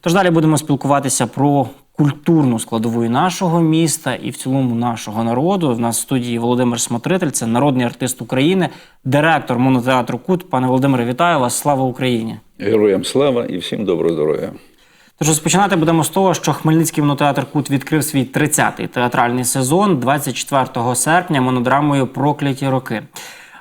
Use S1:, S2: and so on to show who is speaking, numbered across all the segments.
S1: Тож далі будемо спілкуватися про культурну складову нашого міста і в цілому нашого народу. В нас в студії Володимир Смотритель, це народний артист України, директор монотеатру Кут. Пане Володимире, вітаю вас! Слава Україні!
S2: Героям слава і всім доброго здоров'я.
S1: Тож розпочинати будемо з того, що Хмельницький монотеатр Кут відкрив свій 30-й театральний сезон 24 серпня монодрамою Прокляті роки.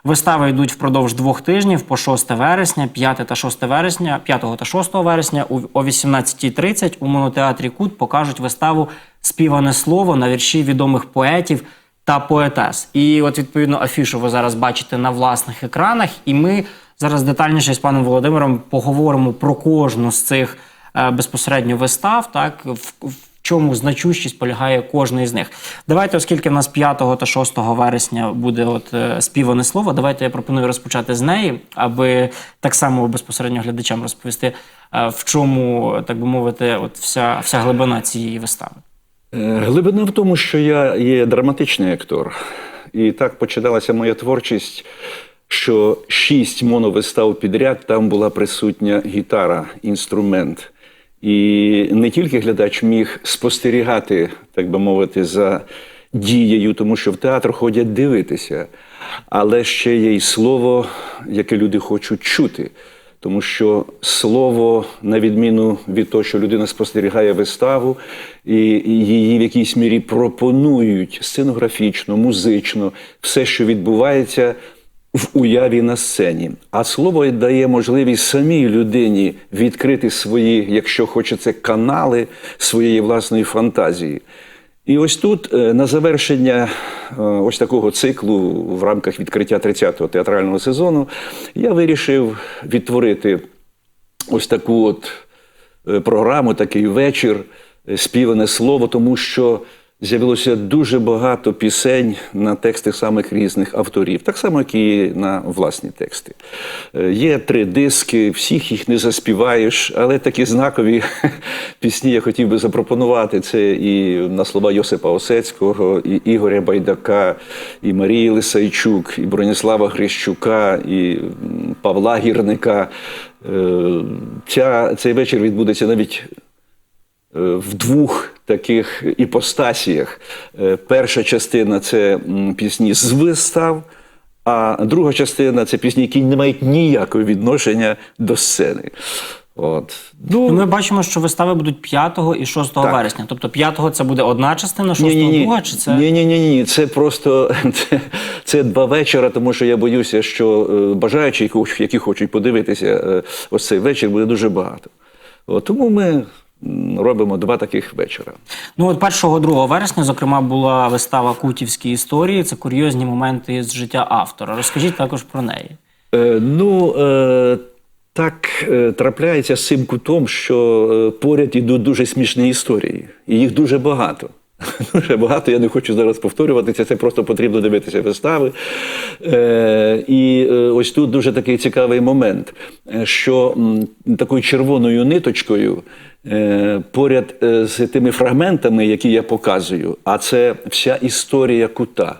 S1: Вистави йдуть впродовж двох тижнів по 6 вересня, 5 та 6 вересня, 5 та 6 вересня о 18.30 у монотеатрі Кут покажуть виставу Співане слово на вірші відомих поетів та поетес. І от відповідно афішу ви зараз бачите на власних екранах. І ми зараз детальніше з паном Володимиром поговоримо про кожну з цих е, безпосередньо вистав, так в чому значущість полягає кожної з них. Давайте, оскільки в нас 5 та 6 вересня буде от е, співане слово, давайте я пропоную розпочати з неї, аби так само безпосередньо глядачам розповісти, е, в чому, так би мовити, от вся, вся глибина цієї вистави.
S2: Е, Глибина в тому, що я є драматичний актор. І так починалася моя творчість, що шість моновистав підряд там була присутня гітара, інструмент. І не тільки глядач міг спостерігати, так би мовити, за дією, тому що в театр ходять дивитися, але ще є й слово, яке люди хочуть чути. Тому що слово, на відміну від того, що людина спостерігає виставу, і її в якійсь мірі пропонують сценографічно, музично, все, що відбувається в уяві на сцені. А слово дає можливість самій людині відкрити свої, якщо хочеться, канали своєї власної фантазії. І ось тут е, на завершення е, ось такого циклу в рамках відкриття 30-го театрального сезону я вирішив відтворити ось таку от е, програму, такий вечір, співане слово, тому що з'явилося дуже багато пісень на тексти самих різних авторів, так само, як і на власні тексти. Е, Є три диски, всіх їх не заспіваєш, але такі знакові пісні я хотів би запропонувати. Це і на слова Йосипа Осецького, і Ігоря Байдака, і Марії Лисайчук, і Броніслава Грищука, і Павла Гірника. Е, Ця, цей вечір відбудеться навіть е, в двох таких іпостасіях. Е, Перша частина це пісні з вистав, а друга частина це пісні, які не мають ніякого відношення до сцени. От. Ну,
S1: Ми бачимо, що вистави будуть 5 і 6
S2: Так.
S1: вересня. Тобто 5 це буде одна частина, 6
S2: Ні-ні-ні.
S1: друга, чи це
S2: Ні-ні-ні, це просто це, це два вечора, тому що я боюся, що е, бажаючих, які хочуть подивитися е, ось цей вечір, буде дуже багато. От, тому ми робимо два таких вечора.
S1: Ну от 1-2 вересня, зокрема, була вистава Кутівські історії. Це курйозні моменти з життя автора. Розкажіть також про неї.
S2: Е, ну, е, так е, трапляється з цим кутом, що е, поряд ідуть дуже смішні історії, і їх дуже багато. Дуже багато, я не хочу зараз повторюватися, це просто потрібно дивитися вистави. Е, і е, ось тут дуже такий цікавий момент, е, що такою червоною ниточкою е, поряд е, з тими фрагментами, які я показую, а це вся історія кута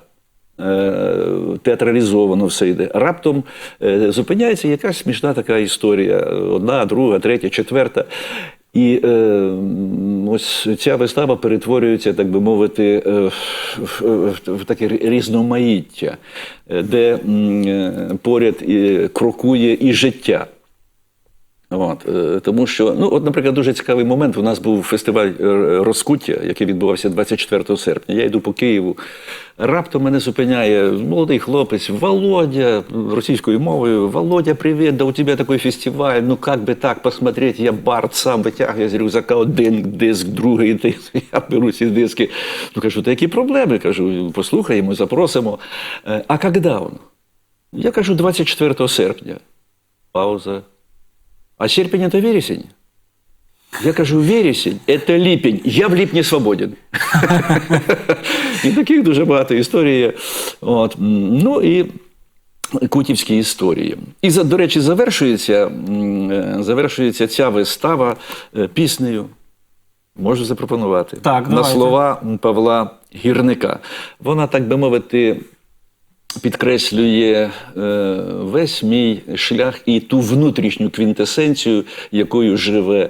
S2: театралізовано все йде. Раптом зупиняється якась смішна така історія: одна, друга, третя, четверта. І е, ось ця вистава перетворюється, так би мовити, е, в, в, в таке різноманіття, е, де м, е, поряд і крокує і життя. От, е, тому що, ну, от, наприклад, дуже цікавий момент. У нас був фестиваль е, розкуття, який відбувався 24 серпня. Я йду по Києву. Раптом мене зупиняє молодий хлопець Володя російською мовою. Володя, привіт, да у тебе такий фестиваль. Ну як би так посмотреть, я бард сам витягую з рюкзака один диск, другий диск. Я беру ці диски. Ну кажу, та які проблеми? Кажу, послухаємо, запросимо. «Е, А коли він? Я кажу, 24 серпня. Пауза. А серпень это вересень? Я кажу, вересень – это липень. Я в липні свободен. І таких дуже багато історій. От. Ну і кутівські історії. І, до речі, завершується, е, завершується ця вистава е, піснею. Можу запропонувати.
S1: Так,
S2: На
S1: давайте.
S2: слова Павла Гірника. Вона, так би мовити, підкреслює е, весь мій шлях і ту внутрішню квінтесенцію, якою живе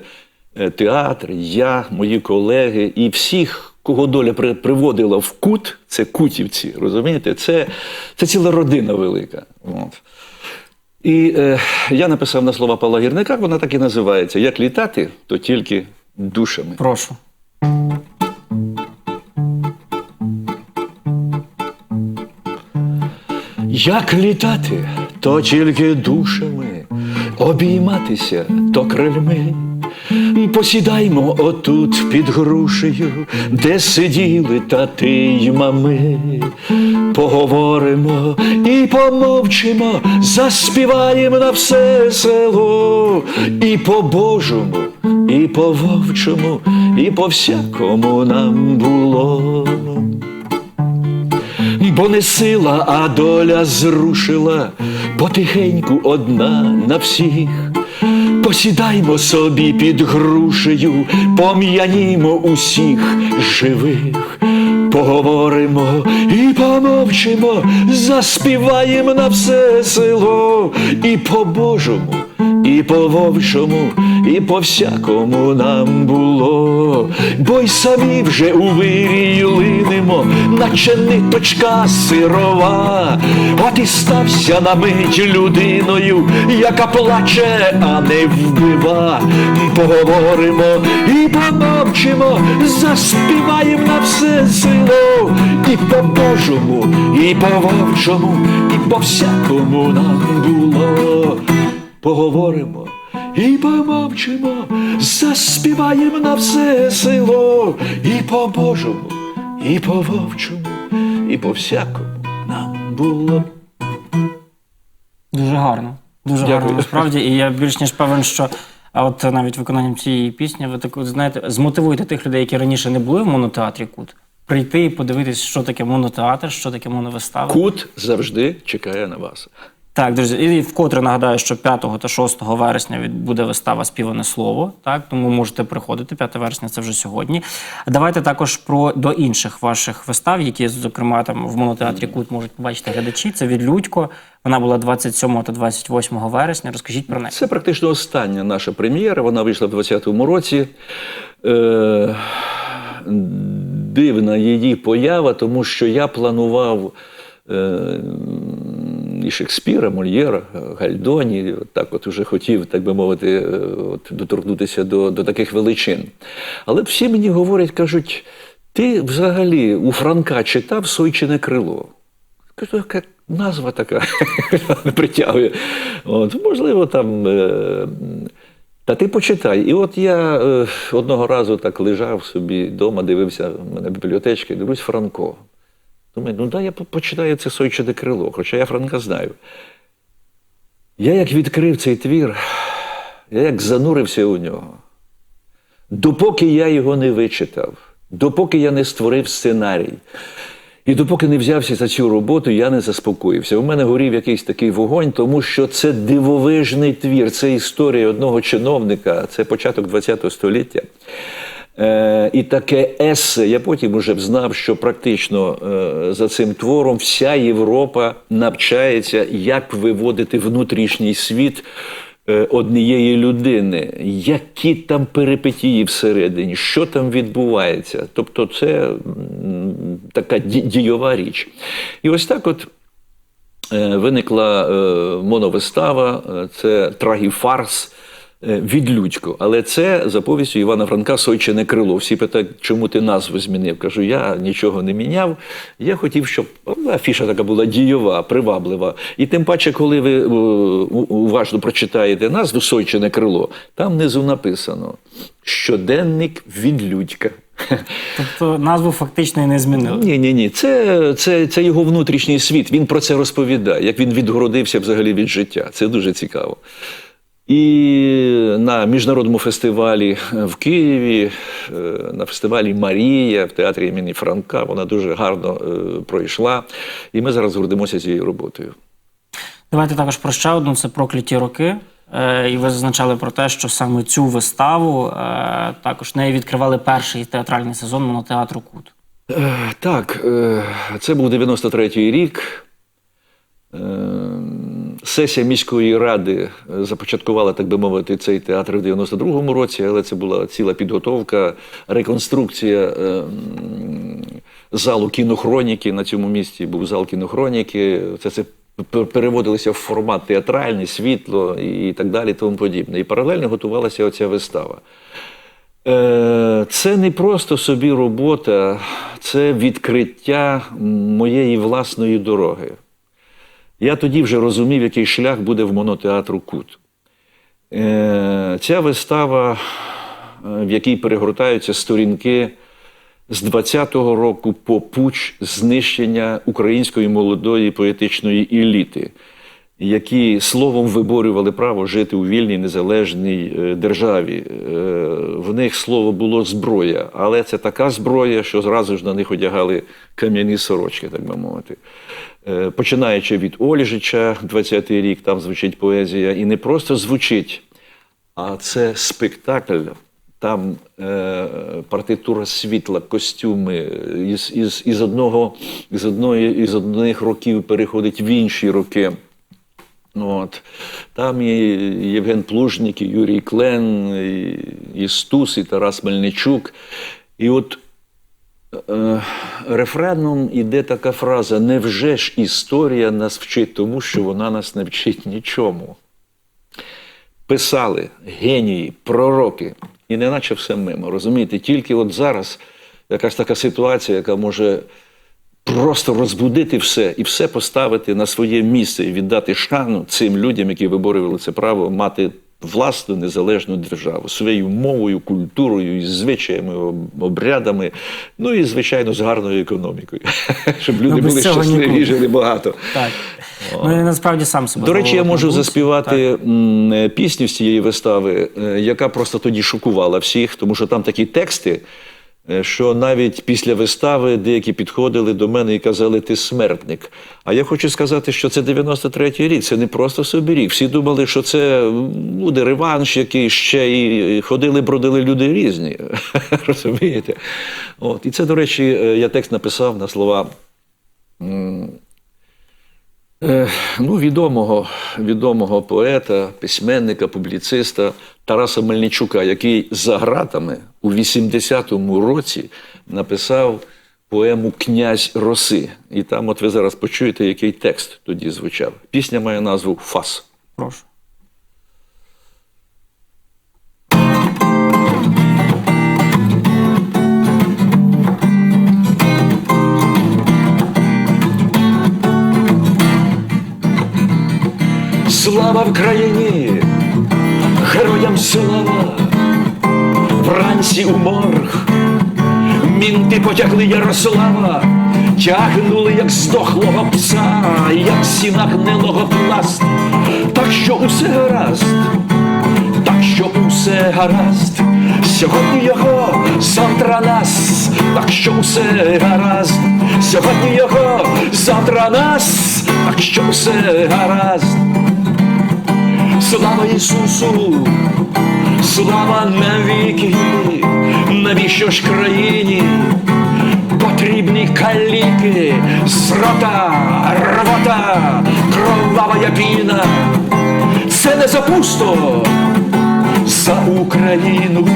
S2: е, театр, я, мої колеги і всіх, кого доля при- приводила в кут, це кутівці, розумієте? Це, це ціла родина велика. От. І е, я написав на слова Павла Гірника, вона так і називається: Як літати, то тільки душами.
S1: Прошу.
S2: Як літати, то тільки душами, обійматися то крильми. Посідаймо отут під грушею, де сиділи тати й мами. Поговоримо і помовчимо, заспіваємо на все село, і по Божому, і по вовчому, і по всякому нам було. Бо не сила, а доля зрушила. Потихеньку одна на всіх. Посідаймо собі під грушею, пом'янімо усіх живих, поговоримо і помовчимо, заспіваємо на все село, і по Божому, і по вовчому, і по всякому нам було, бо й самі вже у вирії линемо, наче ниточка сирова, от і стався на мить людиною, яка плаче, а не вбива. Поговоримо і помовчимо, заспіваємо на все село, і по Божому, і по вовчому, і по всякому нам було поговоримо і помовчимо, заспіваємо на все село, і по Божому, і по вовчому, і по всякому нам було.
S1: Дуже гарно. Дуже
S2: Дякую.
S1: гарно насправді. І я більш ніж певен, що а от навіть виконанням цієї пісні, ви так знаєте, змотивуєте тих людей, які раніше не були в монотеатрі Кут, прийти і подивитись, що таке монотеатр, що таке моновистава.
S2: Кут завжди чекає на вас.
S1: Так, друзі, і вкотре нагадаю, що 5 та 6 вересня буде вистава Співане слово. Так, тому можете приходити. 5 вересня це вже сьогодні. Давайте також про до інших ваших вистав, які, зокрема, там в монотеатрі Кут можуть побачити глядачі. Це від Людько. Вона була 27 та 28 вересня. Розкажіть про неї.
S2: Це практично остання наша прем'єра. Вона вийшла в 20-му році. Е, дивна її поява, тому що я планував е, і Шекспіра, Мольєра, Гальдоні. Так от уже хотів, так би мовити, е, от, доторкнутися до, до таких величин. Але всі мені говорять, кажуть, ти взагалі у Франка читав Сойчине крило. Кажу, яка назва така притягує. От, можливо, там. Е, та ти почитай. І от я е, одного разу так лежав собі вдома, дивився мене бібліотечки, дивлюсь Франко. Думаю, ну дай я почитаю це Сойчине крило, хоча я Франка знаю. Я як відкрив цей твір, я як занурився у нього. Допоки я його не вичитав, допоки я не створив сценарій, і допоки не взявся за цю роботу, я не заспокоївся. У мене горів якийсь такий вогонь, тому що це дивовижний твір, це історія одного чиновника, це початок ХХ століття. Е, і таке есе, я потім вже б знав, що практично е, за цим твором вся Європа навчається, як виводити внутрішній світ е, однієї людини, які там перипетії всередині, що там відбувається. Тобто, це така ді- дійова річ. І ось так от. Виникла моновистава, це трагіфарс е, від Людько. Але це за повістю Івана Франка Сойчине крило. Всі питають, чому ти назву змінив? Кажу, я нічого не міняв. Я хотів, щоб афіша така була дійова, приваблива. І тим паче, коли ви е, уважно прочитаєте назву Сойчине крило, там внизу написано щоденник від Людька.
S1: Тобто назву фактично і не змінили.
S2: Ні, ні, ні. Це, це, це його внутрішній світ. Він про це розповідає, як він відгородився взагалі від життя. Це дуже цікаво. І на міжнародному фестивалі в Києві, е, на фестивалі Марія в театрі імені Франка, вона дуже гарно е, пройшла. І ми зараз гордимося цією роботою.
S1: Давайте також про ще одну це прокляті роки. Е, І ви зазначали про те, що саме цю виставу е, також нею відкривали перший театральний сезон монотеатру Кут.
S2: Е, Так, е, це був 93-й рік. Е, Сесія міської ради е, започаткувала, так би мовити, цей театр в 92-му році, але це була ціла підготовка, реконструкція е, залу кінохроніки. На цьому місці був зал кінохроніки. Це, це переводилося в формат театральний, світло і так далі, тому подібне. І паралельно готувалася оця вистава. Це не просто собі робота, це відкриття моєї власної дороги. Я тоді вже розумів, який шлях буде в монотеатру Кут. Е, Ця вистава, е, в якій перегортаються сторінки з 20-го року по пуч знищення української молодої поетичної еліти, які словом виборювали право жити у вільній незалежній е, державі. Е, В них слово було зброя, але це така зброя, що зразу ж на них одягали кам'яні сорочки, так би мовити. Е, Починаючи від Ольжича, 20-й рік, там звучить поезія, і не просто звучить, а це спектакль. Там е, партитура світла, костюми із, із, із, одного, із, одної, із одних років переходить в інші роки. От. Там і Євген Плужник, і Юрій Клен, і, і і Тарас Мельничук. І от е, рефреном іде така фраза: Невже ж історія нас вчить тому, що вона нас не вчить нічому? Писали генії, пророки, і неначе все мимо. Розумієте, тільки от зараз якась така ситуація, яка може просто розбудити все і все поставити на своє місце і віддати шану цим людям, які виборювали це право мати власну незалежну державу своєю мовою, культурою, і звичаями, обрядами, ну і звичайно з гарною економікою, щоб люди
S1: Ну,
S2: були щасливі і жили багато.
S1: Так. Ну і насправді сам себе.
S2: До речі, я можу заспівати е, пісню з цієї вистави, е, яка просто тоді шокувала всіх, тому що там такі тексти, що навіть після вистави деякі підходили до мене і казали, ти смертник. А я хочу сказати, що це 93-й рік, це не просто собі рік. Всі думали, що це буде реванш, який ще і ходили, бродили люди різні. Розумієте? От. І це, до речі, е, я текст написав на слова. Е, Ну, відомого, відомого поета, письменника, публіциста Тараса Мельничука, який за ґратами у 80-му році написав поему Князь роси. І там, от ви зараз почуєте, який текст тоді звучав. Пісня має назву Фас.
S1: Прошу.
S2: Слава Вкраїні! Героям слава! Вранці у морг Мінти потягли Ярослава, тягнули, як здохлого пса, як сіна гнилого пласт. Так що усе гаразд, так що усе гаразд. Сьогодні його, завтра нас, так що усе гаразд. Сьогодні його, завтра нас, так що усе гаразд. Слава Ісусу, слава навіки, навіщо ж країні потрібні каліки, зрота, рвота, кровава піна, це не запусто за Україну.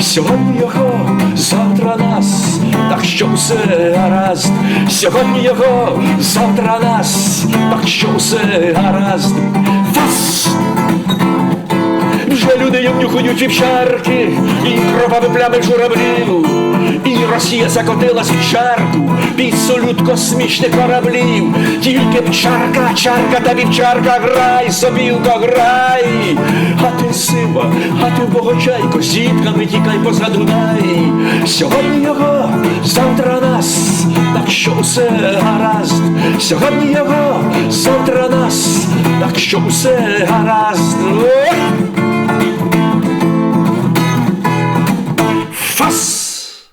S2: Сьогодні його, завтра нас, так що все гаразд. Сьогодні його, завтра нас, так що все гаразд. Вас! Вже люди їм нюхають вівчарки, і кроваві плями журавлів, і Росія закотилась в чарку під салют космічних кораблів. Тільки б чарка, чарка та вівчарка, грай, собілко, грай. А ти сива, а ти богочайко, сітками тікай поза Дунай. Сьогодні його, завтра нас, так що все гаразд. Сьогодні його, завтра нас, так що все гаразд. Фас!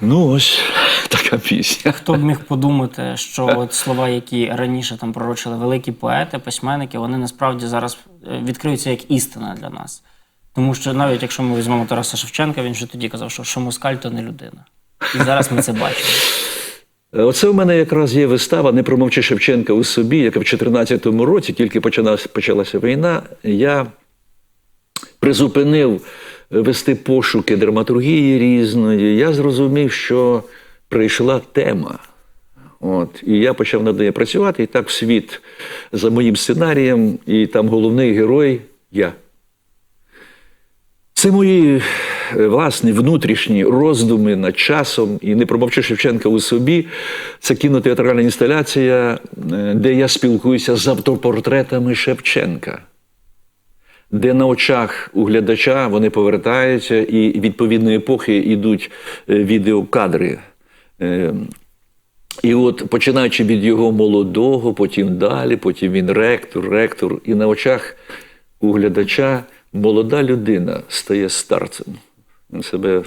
S2: Ну, ось така пісня.
S1: Хто б міг подумати, що от слова, які раніше там пророчили великі поети, письменники, вони насправді зараз е, відкриються як істина для нас. Тому що навіть якщо ми візьмемо Тараса Шевченка, він вже тоді казав, що, що москаль то не людина. І зараз ми це бачимо.
S2: Оце в мене якраз є вистава Не промовчи Шевченка у собі, яка в 2014 році, тільки почалася війна. Я призупинив вести пошуки драматургії різної. Я зрозумів, що прийшла тема. От, і я почав над нею працювати, і так світ за моїм сценарієм, і там головний герой я. Це мої е, власні внутрішні роздуми над часом і не промовчи Шевченка у собі. Це кінотеатральна інсталяція, е, де я спілкуюся з автопортретами Шевченка, де на очах у глядача вони повертаються, і відповідної епохи йдуть е, відеокадри. Е, І от починаючи від його молодого, потім далі, потім він ректор, ректор, і на очах у глядача молода людина стає старцем. Він себе е,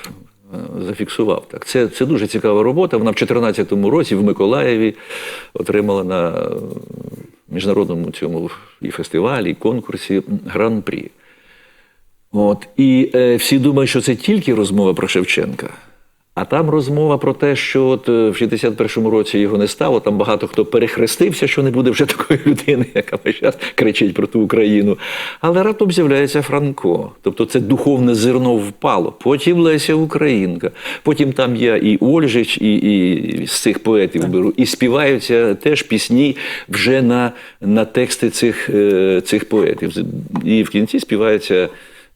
S2: зафіксував. Так. Це, це дуже цікава робота. Вона в 2014 році в Миколаєві отримала на міжнародному цьому і фестивалі, і конкурсі гран-прі. От. І е, всі думають, що це тільки розмова про Шевченка. А там розмова про те, що от е, в 61-му році його не стало. Там багато хто перехрестився, що не буде вже такої людини, яка весь час кричить про ту Україну. Але раптом з'являється Франко. Тобто це духовне зерно впало. Потім Леся Українка. Потім там я і Ольжич, і, і з цих поетів беру, і співаються теж пісні вже на, на тексти цих, е, цих поетів. І в кінці співається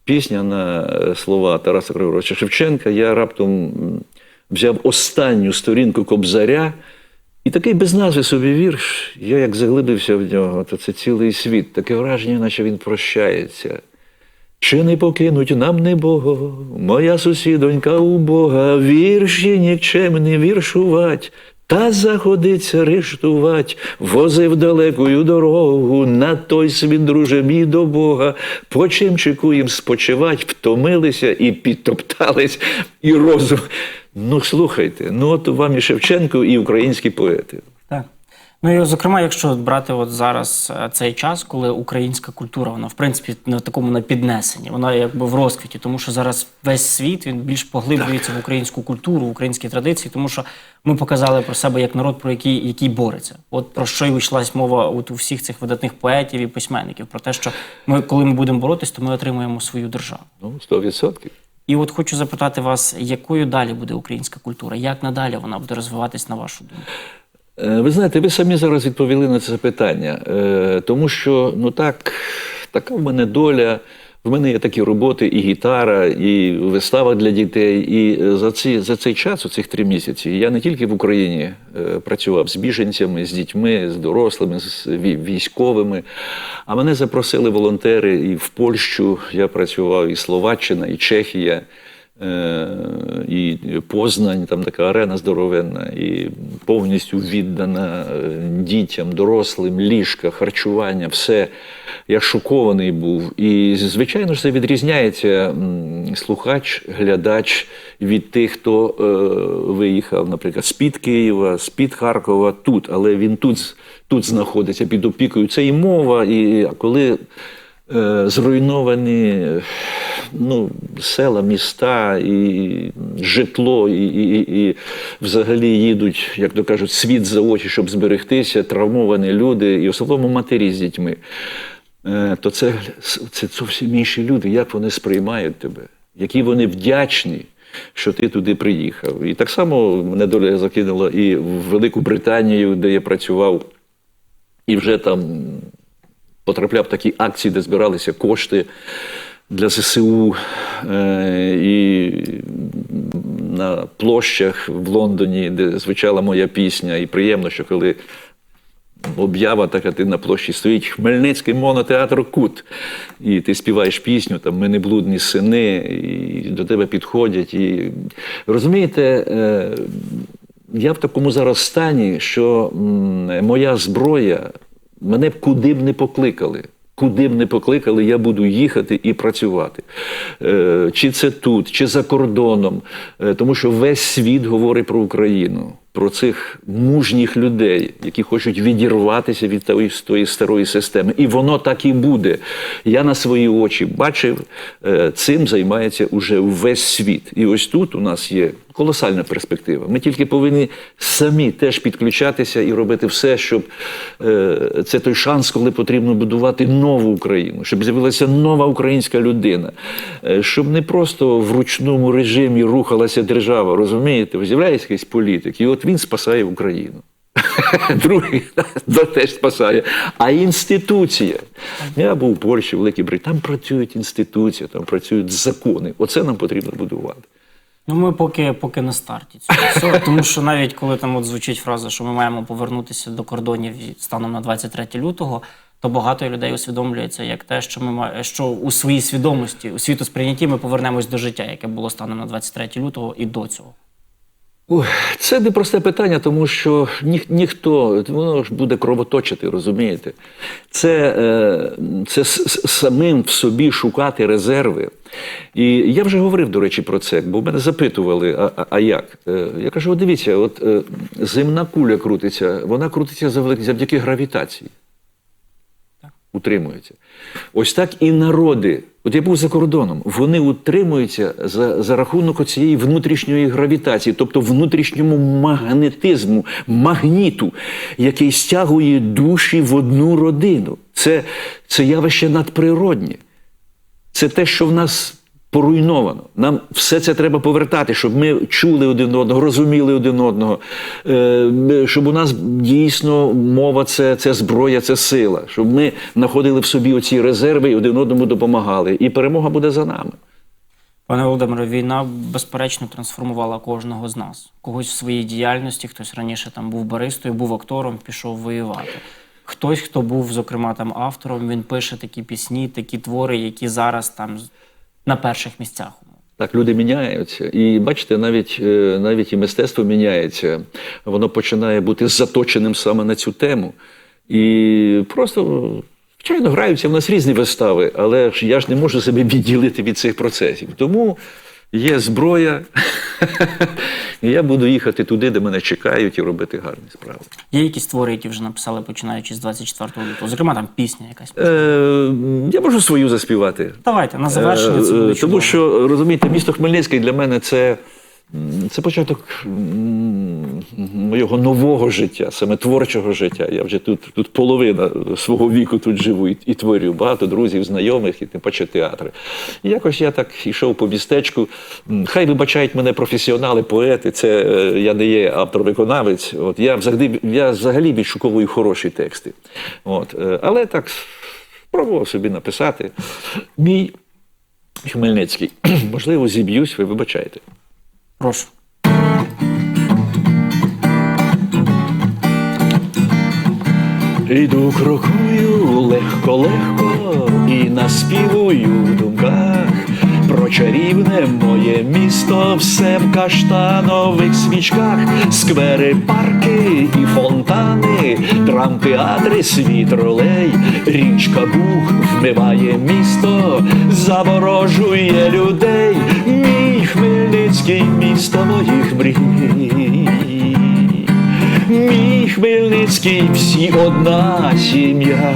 S2: пісня на е, слова Тараса Григоровича Шевченка. Я раптом взяв останню сторінку Кобзаря. І такий без назви собі вірш, я як заглибився в нього, то це цілий світ. Таке враження, наче він прощається. Чи не покинуть нам небого, моя сусідонька у Бога, вірші нікчемні віршувать, та заходиться рештувать, возив далекою дорогу, на той світ, друже мій до Бога, по чим чекуєм спочивать, втомилися і підтоптались, і розум. Ну, слухайте, ну от вам і Шевченко, і українські поети.
S1: Так. Ну і зокрема, якщо брати от зараз е, цей час, коли українська культура, вона в принципі на такому на піднесенні, вона якби в розквіті, тому що зараз весь світ він більш поглиблюється в українську культуру, в українські традиції, тому що ми показали про себе як народ, про який, який бореться. От про що й йшлась мова от у всіх цих видатних поетів і письменників, про те, що ми, коли ми будемо боротись, то ми отримаємо свою державу.
S2: Ну, 100%.
S1: І от хочу запитати вас, якою далі буде українська культура? Як надалі вона буде розвиватись на вашу думку?
S2: Е, Ви знаєте, ви самі зараз відповіли на це питання, Е, тому що ну так, така в мене доля. В мене є такі роботи, і гітара, і вистава для дітей. І е, за, ці, за цей час, у цих три місяці, я не тільки в Україні е, працював з біженцями, з дітьми, з дорослими, з військовими. А мене запросили волонтери і в Польщу. Я працював і Словаччина, і Чехія. Е, і Познань, там така арена здоровенна, і повністю віддана е, дітям, дорослим, ліжка, харчування, все. Я шокований був. І, звичайно ж, це відрізняється слухач, глядач від тих, хто е, виїхав, наприклад, з-під Києва, з-під Харкова, тут, але він тут, тут знаходиться під опікою. Це і мова, і коли зруйновані ну, села, міста, і житло, і, і, і взагалі їдуть, як то кажуть, світ за очі, щоб зберегтися, травмовані люди, і особливо матері з дітьми. Е, То це, це зовсім інші люди, як вони сприймають тебе, які вони вдячні. Що ти туди приїхав. І так само мене доля закинула і в Велику Британію, де я працював, і вже там потрапляв в такі акції, де збиралися кошти для ЗСУ. Е, і на площах в Лондоні, де звучала моя пісня, і приємно, що коли об'ява така ти на площі стоїть Хмельницький монотеатр Кут. І ти співаєш пісню, там ми не блудні сини, і до тебе підходять. І розумієте, е, я в такому зараз стані, що моя зброя мене куди б не покликали. Куди б не покликали, я буду їхати і працювати. Е, Чи це тут, чи за кордоном, Е, тому що весь світ говорить про Україну. Про цих мужніх людей, які хочуть відірватися від тої, тої старої системи. І воно так і буде. Я на свої очі бачив, е, цим займається уже весь світ. І ось тут у нас є колосальна перспектива. Ми тільки повинні самі теж підключатися і робити все, щоб е, це той шанс, коли потрібно будувати нову Україну, щоб з'явилася нова українська людина, е, щоб не просто в ручному режимі рухалася держава, розумієте? З'являється якийсь політик, і от він спасає Україну. Другий теж спасає. А інституція. Я був у Польщі, в Великій Британії, там працюють інституції, там працюють закони. Оце нам потрібно будувати.
S1: Ну, ми поки, поки на старті цього всього, тому що навіть коли там от звучить фраза, що ми маємо повернутися до кордонів станом на 23 лютого, то багато людей усвідомлюється як те, що ми ма- що у своїй свідомості, у світосприйнятті ми повернемось до життя, яке було станом на 23 лютого і до цього.
S2: Ой, Це непросте питання, тому що ніх, ніхто воно ж буде кровоточити, розумієте? Це, е, це самим в собі шукати резерви. І я вже говорив, до речі, про це, бо мене запитували, а, а, як? Е, я кажу: дивіться, от е, земна куля крутиться, вона крутиться завдяки гравітації. Утримуються. Ось так і народи. От я був за кордоном, вони утримуються за, за рахунок цієї внутрішньої гравітації, тобто внутрішньому магнетизму, магніту, який стягує душі в одну родину. Це, це явище надприроднє. Це те, що в нас поруйновано. Нам все це треба повертати, щоб ми чули один одного, розуміли один одного, е, щоб у нас дійсно мова це, це зброя, це сила, щоб ми знаходили в собі оці резерви і один одному допомагали. І перемога буде за нами.
S1: Пане Володимире, війна безперечно трансформувала кожного з нас. Когось в своїй діяльності, хтось раніше там був баристою, був актором, пішов воювати. Хтось, хто був, зокрема, там автором, він пише такі пісні, такі твори, які зараз там на перших місцях.
S2: Так, люди міняються. І бачите, навіть, е, навіть і мистецтво міняється. Воно починає бути заточеним саме на цю тему. І просто, звичайно, граються в нас різні вистави, але ж я ж не можу себе відділити від цих процесів. Тому є зброя, і я буду їхати туди, де мене чекають, і робити гарні справи.
S1: Є якісь твори, які вже написали починаючи з 24 лютого, зокрема там пісня якась.
S2: Е, я можу свою заспівати.
S1: Давайте на завершення це буде чудово.
S2: Тому що розумієте, місто Хмельницький для мене це, це початок моєго нового життя, саме творчого життя. Я вже тут, тут половина свого віку тут живу і, і творю. Багато друзів, знайомих, і тим паче театри. І якось я так йшов по містечку. Хай вибачають мене професіонали, поети. Це е, я не є автор-виконавець. От я взагалі я взагалі відшуковую хороші тексти. От, е, але так спробував собі написати. Мій Хмельницький. Можливо, зіб'юсь, ви вибачаєте.
S1: Прошу.
S2: Іду крокую легко-легко і наспівую в думках про чарівне моє місто, все в каштанових свічках, сквери, парки і фонтани, драмтеатри, світ ролей, річка Буг вмиває місто, заворожує людей, мій Хмельницький місто моїх мрій. Мій Хмельницький всі одна сім'я,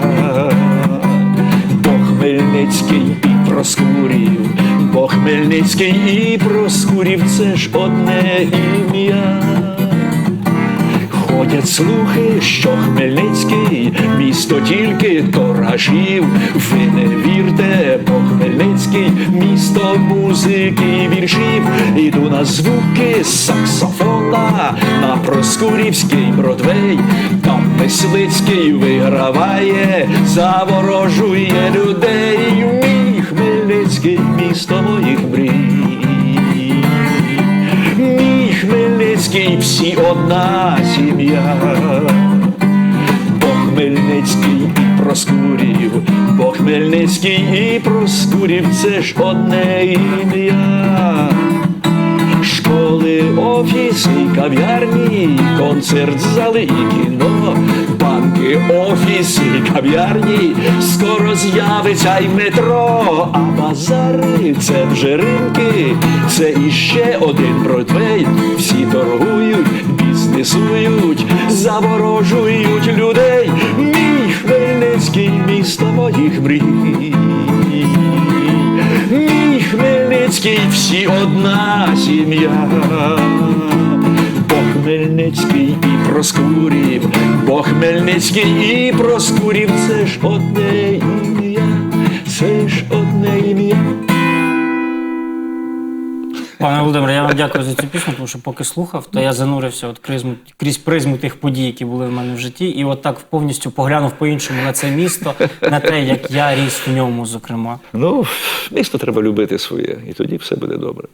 S2: бо Хмельницький і Проскурів, бо Хмельницький і Проскурів це ж одне ім'я. Ходять слухи, що Хмельницький місто тільки торажів. Ви не вірте, бо Хмельницький місто музики віршів. Іду на звуки саксофона на Проскурівський Бродвей. Там Мисливський виграває, заворожує людей. Мій Хмельницький місто моїх мрій. Мій Хмельницький всі одна сім'я, Хмельницький і Проскурів, бо Хмельницький і Проскурів це ж одне ім'я. Школи, офіси, кав'ярні, концерт, зали і кіно, банки, офіси, кав'ярні, скоро з'явиться й метро, а базари це вже ринки, це іще один Бродвей, всі торгують, рисують, заворожують людей. Мій Хмельницький місто моїх мрій. Мій Хмельницький всі одна сім'я. Бо Хмельницький і Проскурів, бо Хмельницький і Проскурів, це ж одне ім'я, це ж одне ім'я.
S1: Пане Володимире, я вам дякую за цю пісню, тому що поки слухав, то я занурився от кризму, крізь призму тих подій, які були в мене в житті, і от так повністю поглянув по-іншому на це місто, на те, як я ріс в ньому, зокрема.
S2: Ну, місто треба любити своє, і тоді все буде добре.